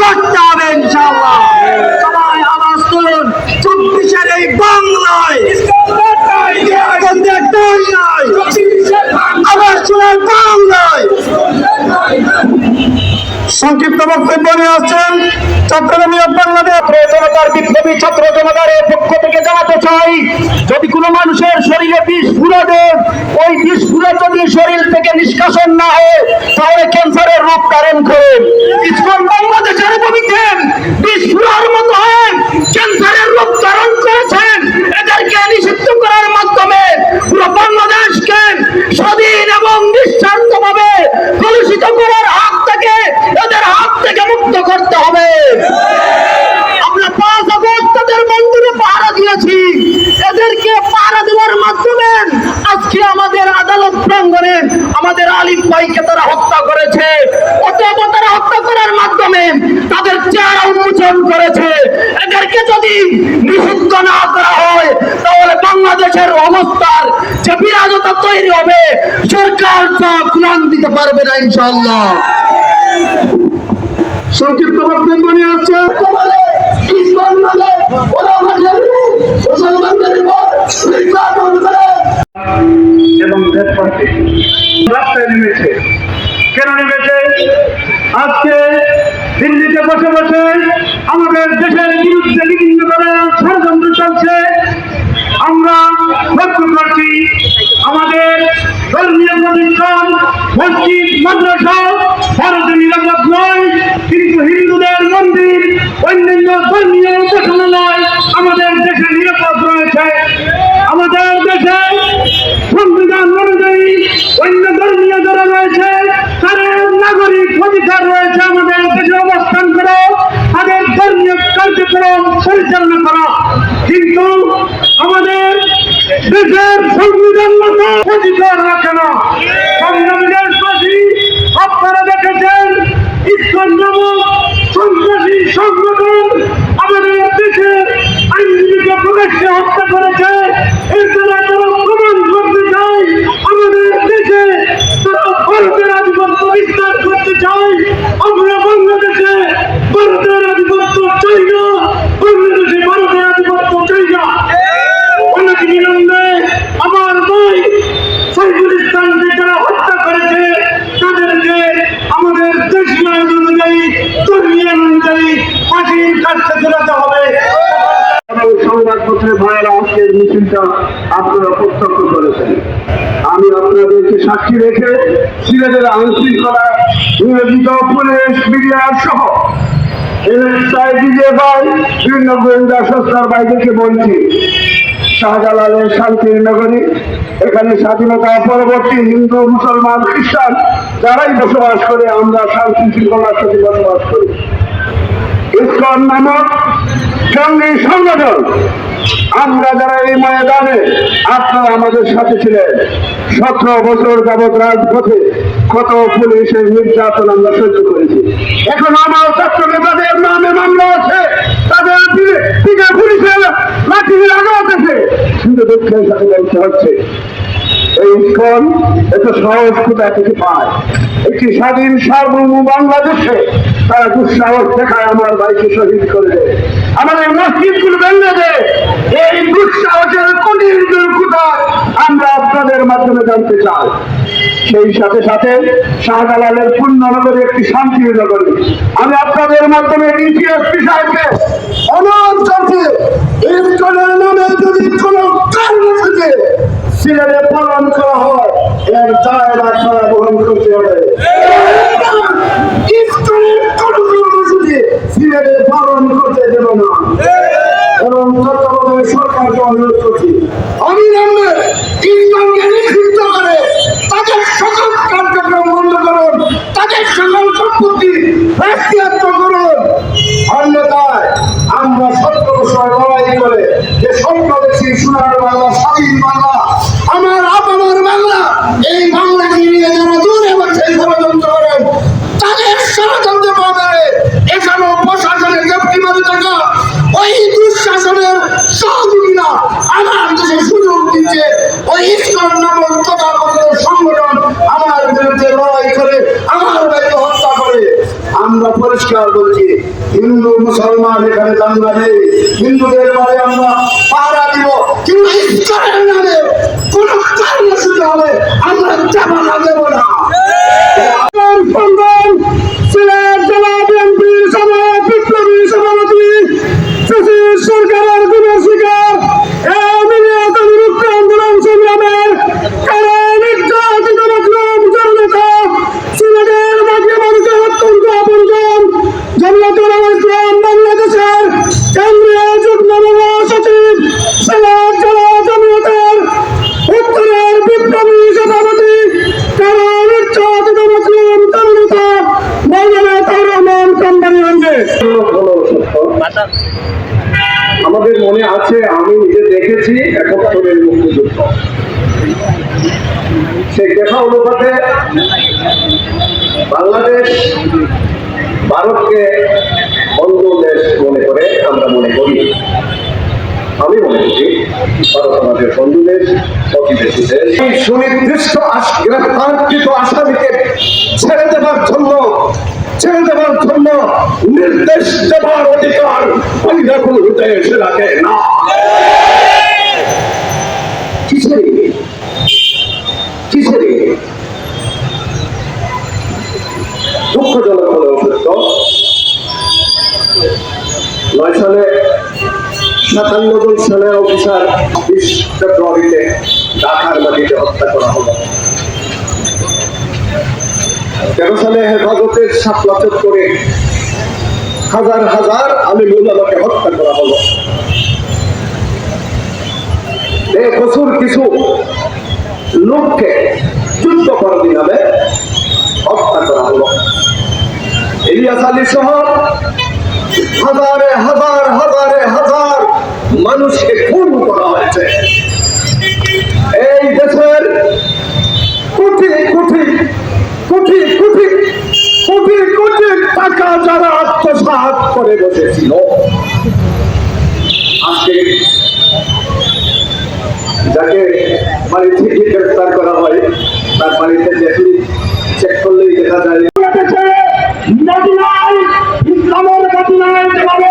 করতে হবে ইনশাআল্লাহ। সবাই আওয়াজ তুলুন চব্বিশের এই বাংলায়। আবার শোনার বাংলায়। সংক্ষিপ্ত বক্তব্য নিয়ে আসছেন চট্টগ্রামীয় বাংলাদেশ। জনতার বিপ্লবী, ছাত্র জনতার পক্ষ থেকে জানাতে চাই, যদি কোনো মানুষের শরীরে বিষ ফুলে দেন ওই বিষ ফুলে যদি শরীর থেকে নিষ্কাশন না হয়, তাহলে ক্যান্সারের রোগ কারণ করে। ইসকন বাংলাদেশের ভূমিকেন বিষ ফুলার মতো হয় ক্যান্সারের রোগ ধারণ করেছেন এদেরকে নিষিদ্ধ করার মাধ্যমে পুরো বাংলাদেশকে স্বাধীন এবং নিঃস্বার্থভাবে কলুষিত করার হাত থেকে এদের হাত থেকে মুক্ত করতে হবে আমরা পাঁচ আগস্ট তাদের মন্দিরে পাহারা দিয়েছি এদেরকে পাহারা দেওয়ার মাধ্যমে আজকে আমাদের আদালত প্রাঙ্গণে আমাদের আলিফ ভাইকে তারা হত্যা করেছে অতএব তারা হত্যা করার মাধ্যমে তাদের চেহারা উন্মোচন করেছে। এদেরকে যদি নিষিদ্ধ না করা হয় তাহলে বাংলাদেশের অবস্থার যে বিরাজতা তৈরি হবে সরকার তা প্রাণ দিতে পারবে না ইনশাআল্লাহ। সংক্ষিপ্ত বক্তব্য নিয়ে আসছে। দেশবাসী রাস্তায় নেমেছে। কেন নেমেছে? আজকে দিল্লিতে বসে বসে আমাদের দেশের বিরুদ্ধে বিভিন্ন ধরনের ষড়যন্ত্র চলছে। আমরা লক্ষ্য করছি আমাদের ধর্মীয় প্রতিষ্ঠান, মসজিদ, মাদ্রাসা ভারতে নিরাপদ নয়, কিন্তু হিন্দুদের মন্দির, অন্যান্য ধর্মীয় আইনজীবীকে হত্যা করেছে এর দ্বারা তারা প্রমাণ করতে চায় আমাদের দেশে তারা ভারতের আধিপত্য বিস্তার করতে চায় আমরা বাংলাদেশে ভারতের আধিপত্য চাই না, বাংলাদেশে ভারতের আধিপত্য চাই না। অনেক বিলম্বে আমার ভাই সাইফুল যারা হত্যা করেছে, তাদেরকে আমাদের আইন অনুযায়ী, ধর্মীয় অনুযায়ী ফাঁসির কাছে চলাতে আপনারা প্রত্যক্ষ করেছেন। আমি আপনাদেরকে সাক্ষী রেখে সিলেটের আইনশৃঙ্খলা নিয়োজিত পুলিশ মিডিয়ার সহ বিভিন্ন গোয়েন্দা সংস্থার বাইদেরকে বলছি, শাহজালালের শান্তির নগরী এখানে স্বাধীনতা, পরবর্তী হিন্দু, মুসলমান, খ্রিস্টান, যারাই বসবাস করে, আমরা শান্তি শৃঙ্খলার সাথে বসবাস করি। ইসকন নামক জঙ্গি সংগঠন আমরা যারা এই ময়দানে আপনারা আমাদের সাথে ছিলেন, সতেরো বছর যাবৎ রাজপথে কত পুলিশের নির্যাতন আমরা সহ্য করেছি। এখন আমার ছাত্র নেতাদের নামে মামলা আছে, তাদের দিকে পুলিশের লাঠি লাগাতেছে কিন্তু দুঃখের সাথে বলতে হচ্ছে, এই ইস্কন এত সহজ কোথায় থেকে পায়? একটি স্বাধীন সার্বভৌম বাংলাদেশে তারা দুঃসাহস দেখায় আমার ভাইকে শহীদ করে দেয় আমাদের মসজিদগুলো ভেঙে দেয় এই দুঃসাহসের কঠিন কোথায় আমরা আপনাদের মাধ্যমে জানতে চাই সেই সাথে সাথে শাহজালালের পূর্ণনগরী একটি শান্তির নগরী আমি আপনাদের মাধ্যমে ডিটিএসপি সাহেবকে অনুরোধ করছি ইস্কনের নামে যদি কোনো সিলেটে পালন করা হয়, এর বহন করতে হবে। ইফতারের কোনো সিলেটে পালন করতে দেব না। এবং তত্ত্বাবধায়ক সরকারকে অনুরোধ করছি। পরিষ্কার বলছি হিন্দু, মুসলমান এখানে দাঙ্গা নেই হিন্দুদের মাঝে আমরা পাহারা দিব, কিন্তু কোন কর্মসূচি হবে, আমরা চাপানা দেব না স্পন্দন সিলেট জেলা বিএনপির সভাপতি বিপ্লবী সভাপতি শশীর সরকারের গুণ শিকার এই মিলিয়ত বিরুদ্ধ আন্দোলন সংগ্রামের কারণ নির্যাতিত মুসলিম জননেতা সিলেটের মাঝে মানুষের অত্যন্ত আপনজন জমিয়তুল ইসলাম বাংলাদেশের কেন্দ্রীয় যুগ্ম মহাসচিব সিলেট জেলা জমিয়তের উত্তরের বিপ্লবী সভাপতি কারণ নির্যাতিত মুসলিম জননেতা মৌলানা তার রহমান কোম্পানিগঞ্জে হলো সত্য আমাদের মনে আছে, আমি নিজে দেখেছি একাত্তরের মুক্তিযুদ্ধ সেই দেখা অনুপাতে বাংলাদেশ ভারতকে অন্য দেশ মনে করে আমরা মনে করি। আমি মনে করি ভারত আমাদের বন্ধু দেশ প্রতিবেশী দেশ। সুনির্দিষ্ট গ্রেফতারকৃত আসামিকে ছেড়ে দেবার জন্য ছেড়ে দেবার জন্য নির্দেশ দেবার অধিকার অন্য কোনো দেশ রাখে না। সালে জন অফিসার বিশ ফেব্রুয়ারিতে ঢাকার মাটিতে হত্যা করা হলো। তেরো হেফাজতের সাতলা করে হাজার হাজার আমি মুলামাকে হত্যা করা হলো। বেকসুর কিছু লোককে যুদ্ধ করার নামে হত্যা করা হলো। ইলিয়াস আলী সহ হাজারে হাজার হাজারে হাজার মানুষকে খুন করা হয়েছে। বাড়ি থেকে গ্রেফতার করা হয়। তার বাড়িতে দেখি চেক করলেই দেখা যায়। মদিনায় ইসলামের মদিনায় যেভাবে